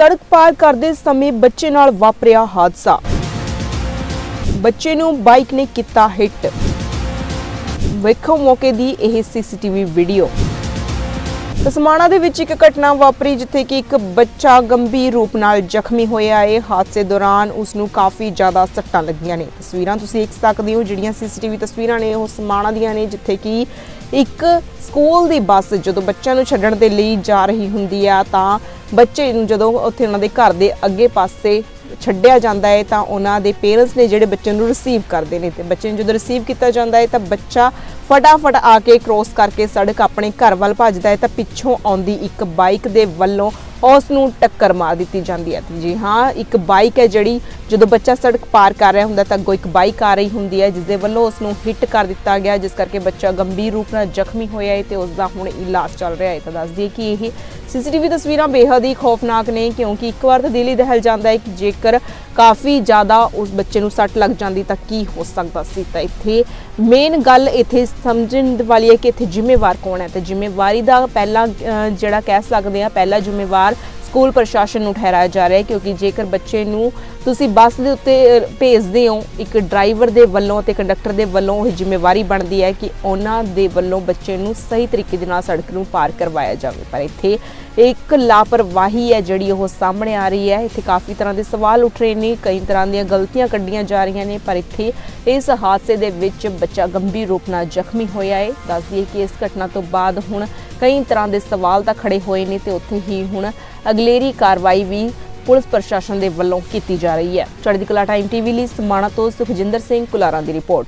ਸੜਕ ਪਾਰ ਕਰਦੇ ਸਮੇਂ ਬੱਚੇ ਨਾਲ ਵਾਪਰਿਆ ਹਾਦਸਾ। ਬੱਚੇ ਨੂੰ ਬਾਈਕ ਨੇ ਕੀਤਾ ਹਿੱਟ। ਵੇਖੋ ਮੌਕੇ ਦੀ ਇਹ ਸੀਸੀਟੀਵੀ ਵੀਡੀਓ। ਤਸਮਾਣਾ ਦੇ ਵਿੱਚ ਇੱਕ ਘਟਨਾ ਵਾਪਰੀ ਜਿੱਥੇ ਕਿ ਇੱਕ ਬੱਚਾ ਗੰਭੀਰ ਰੂਪ ਨਾਲ ਜ਼ਖਮੀ ਹੋਇਆ ਹੈ। ਹਾਦਸੇ ਦੌਰਾਨ ਉਸ ਨੂੰ ਕਾਫੀ ਜ਼ਿਆਦਾ ਸੱਟਾਂ ਲੱਗੀਆਂ ਨੇ। ਤਸਵੀਰਾਂ ਤੁਸੀਂ ਦੇਖ ਸਕਦੇ ਹੋ, ਜਿਹੜੀਆਂ ਸੀਸੀਟੀਵੀ ਤਸਵੀਰਾਂ ਨੇ, ਉਹ ਸਮਾਣਾ ਦੀਆਂ ਨੇ, ਜਿੱਥੇ ਕਿ ਇੱਕ ਸਕੂਲ ਦੀ ਬੱਸ ਜਦੋਂ ਬੱਚਿਆਂ ਨੂੰ ਛੱਡਣ ਦੇ ਲਈ ਜਾ ਰਹੀ ਹੁੰਦੀ ਆ, ਤਾਂ ਬੱਚੇ ਨੂੰ ਜਦੋਂ ਉੱਥੇ ਉਹਨਾਂ ਦੇ ਘਰ ਦੇ ਅੱਗੇ ਪਾਸੇ ਛੱਡਿਆ ਜਾਂਦਾ ਹੈ ਤਾਂ ਉਹਨਾਂ ਦੇ ਪੇਰੈਂਟਸ ਨੇ ਜਿਹੜੇ ਬੱਚੇ ਨੂੰ ਰਿਸੀਵ ਕਰਦੇ ਨੇ ਤੇ ਬੱਚੇ ਨੂੰ ਜਦੋਂ ਰਿਸੀਵ ਕੀਤਾ ਜਾਂਦਾ ਹੈ ਤਾਂ ਬੱਚਾ ਫਟਾਫਟ ਆ ਕੇ ਕ੍ਰੋਸ ਕਰਕੇ ਸੜਕ ਆਪਣੇ ਘਰ ਵੱਲ ਭੱਜਦਾ ਹੈ ਤਾਂ ਪਿੱਛੋਂ ਆਉਂਦੀ ਇੱਕ ਬਾਈਕ ਦੇ ਵੱਲੋਂ ਉਸ ਨੂੰ ਟੱਕਰ ਮਾਰ ਦਿੱਤੀ ਜਾਂਦੀ ਹੈ। ਜੀ ਹਾਂ, ਇੱਕ ਬਾਈਕ ਹੈ ਜਿਹੜੀ ਜਦੋਂ ਬੱਚਾ ਸੜਕ ਪਾਰ ਕਰ ਰਿਹਾ ਹੁੰਦਾ ਤਾਂ ਅੱਗੋਂ ਇੱਕ ਬਾਈਕ ਆ ਰਹੀ ਹੁੰਦੀ ਹੈ ਜਿਸ ਦੇ ਵੱਲੋਂ ਉਸ ਨੂੰ ਹਿੱਟ ਕਰ ਦਿੱਤਾ ਗਿਆ, ਜਿਸ ਕਰਕੇ ਬੱਚਾ ਗੰਭੀਰ ਰੂਪ ਨਾਲ ਜ਼ਖਮੀ ਹੋਇਆ ਹੈ ਤੇ ਉਸ ਦਾ ਹੁਣ ਇਲਾਜ ਚੱਲ ਰਿਹਾ ਹੈ। ਤਾਂ ਦੱਸ ਦਈਏ ਕਿ ਇਹ ਸੀਸੀਟੀਵੀ ਤਸਵੀਰਾਂ ਬੇਹੱਦ ਹੀ ਖੌਫਨਾਕ ਨੇ, ਕਿਉਂਕਿ ਇੱਕ ਵਾਰ ਤਾਂ ਦਿਲ ਹੀ ਦਹਿਲ ਜਾਂਦਾ ਹੈ ਕਿ ਜੇਕਰ ਕਾਫੀ ਜ਼ਿਆਦਾ ਉਸ ਬੱਚੇ ਨੂੰ ਸੱਟ ਲੱਗ ਜਾਂਦੀ ਤਾਂ ਕੀ ਹੋ ਸਕਦਾ ਸੀ। ਤਾਂ ਇੱਥੇ ਮੇਨ ਗੱਲ ਇੱਥੇ ਸਮਝਣ ਵਾਲੀ ਹੈ ਕਿ ਇੱਥੇ ਜ਼ਿੰਮੇਵਾਰ ਕੌਣ ਹੈ? ਤੇ ਜ਼ਿੰਮੇਵਾਰੀ ਦਾ ਪਹਿਲਾ ਜਿਹੜਾ ਕਹਿ ਸਕਦੇ ਆ ਪਹਿਲਾ ਜ਼ਿੰਮੇਵਾਰ ਸਕੂਲ ਪ੍ਰਸ਼ਾਸਨ ਨੂੰ ਠਹਿਰਾਇਆ ਜਾ ਰਿਹਾ ਹੈ, ਕਿਉਂਕਿ ਜੇਕਰ ਬੱਚੇ ਨੂੰ ਤੁਸੀਂ ਬੱਸ ਦੇ ਉੱਤੇ ਭੇਜਦੇ ਹੋ, ਇੱਕ ਡਰਾਈਵਰ ਦੇ ਵੱਲੋਂ ਤੇ ਕੰਡਕਟਰ ਦੇ ਵੱਲੋਂ ਇਹ ਜ਼ਿੰਮੇਵਾਰੀ ਬਣਦੀ ਹੈ ਕਿ ਉਹਨਾਂ ਦੇ ਵੱਲੋਂ ਬੱਚੇ ਨੂੰ ਸਹੀ ਤਰੀਕੇ ਦੇ ਨਾਲ ਸੜਕ ਨੂੰ ਪਾਰ ਕਰਵਾਇਆ ਜਾਵੇ। ਪਰ ਇੱਥੇ ਇੱਕ ਲਾਪਰਵਾਹੀ ਹੈ ਜਿਹੜੀ ਉਹ ਸਾਹਮਣੇ ਆ ਰਹੀ ਹੈ। ਇੱਥੇ ਕਾਫੀ ਤਰ੍ਹਾਂ ਦੇ ਸਵਾਲ ਉੱਠ ਰਹੇ ਨੇ, ਕਈ ਤਰ੍ਹਾਂ ਦੀਆਂ ਗਲਤੀਆਂ ਕੱਢੀਆਂ ਜਾ ਰਹੀਆਂ ਨੇ, ਪਰ ਇੱਥੇ ਇਸ ਹਾਦਸੇ ਦੇ ਵਿੱਚ ਬੱਚਾ ਗੰਭੀਰ ਰੂਪ ਨਾਲ ਜ਼ਖਮੀ ਹੋਇਆ ਹੈ। ਦੱਸ ਕਿ ਇਸ ਘਟਨਾ ਤੋਂ ਬਾਅਦ ਹੁਣ ਕਈ ਤਰ੍ਹਾਂ ਦੇ ਸਵਾਲ ਤਾਂ ਖੜੇ ਹੋਏ ਨੇ ਤੇ ਉੱਥੇ ਹੀ ਹੁਣ ਅਗਲੇਰੀ ਕਾਰਵਾਈ ਵੀ ਪੁਲਿਸ ਪ੍ਰਸ਼ਾਸਨ ਦੇ ਵੱਲੋਂ ਕੀਤੀ ਜਾ ਰਹੀ ਹੈ। ਚੜ੍ਹਦੀ ਕਲਾ ਟਾਈਮ ਟੀਵੀ ਲਈ ਸਮਾਣਾ ਤੋਂ ਸੁਖਜਿੰਦਰ ਸਿੰਘ ਕੁਲਾਰਾਂ ਦੀ ਰਿਪੋਰਟ।